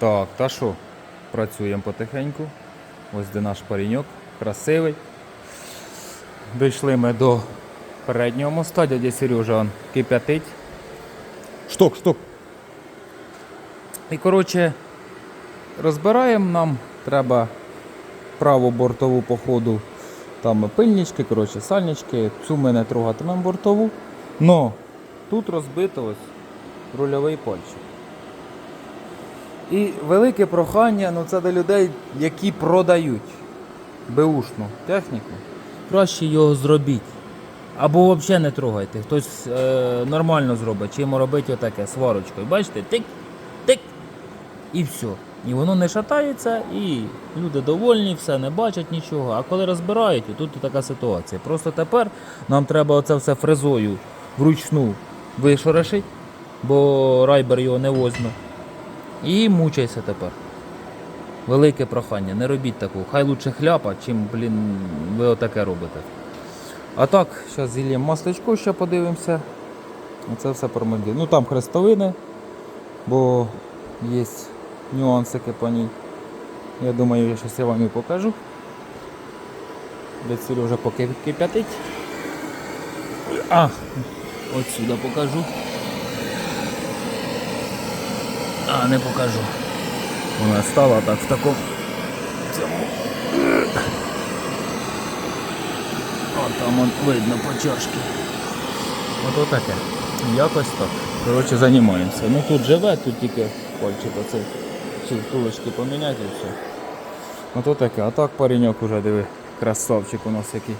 Так, та що? Працюємо потихеньку. Ось де наш пареньок, красивий. Дійшли ми до переднього моста, дядя Сережа он кип'ятить. Шток, шток. І коротше, розбираємо нам, треба праву бортову по ходу. Там пильнички, коротше, сальнички. Цю ми не трогатимемо бортову. Но тут розбито ось рульовий пальчик. І велике прохання, ну це до людей, які продають беушну техніку. Краще його зробіть. Або взагалі не трогайте. Хтось е, нормально зробить, чи йому робити отаке сварочкою. Бачите, тик, тик, і все. І воно не шатається, і люди довольні, все не бачать нічого. А коли розбирають, тут така ситуація. Просто тепер нам треба оце все фрезою вручну вишорошити, бо райбер його не возьме. І мучайся тепер. Велике прохання, не робіть таку. Хай лучше хляпа, чим, блін, ви отаке робите. А так, зараз зільємо масличко, ще подивимося. Оце все промоді. Ну там хрестовини, бо є нюансики по ній. Я думаю, я щось я вам і покажу. Десь Сережа поки кип'ятить. А, от сюди покажу. А, не покажу. Вона стала так в такому цьому. О, там он видно по чашки. Ото таке. Якось так. Коротше, займаємося. Ну тут живе, тут тільки пальчик оцей. Ці втулочки поміняти і все. Ото таке. А так пареньок уже диви. Красавчик у нас який.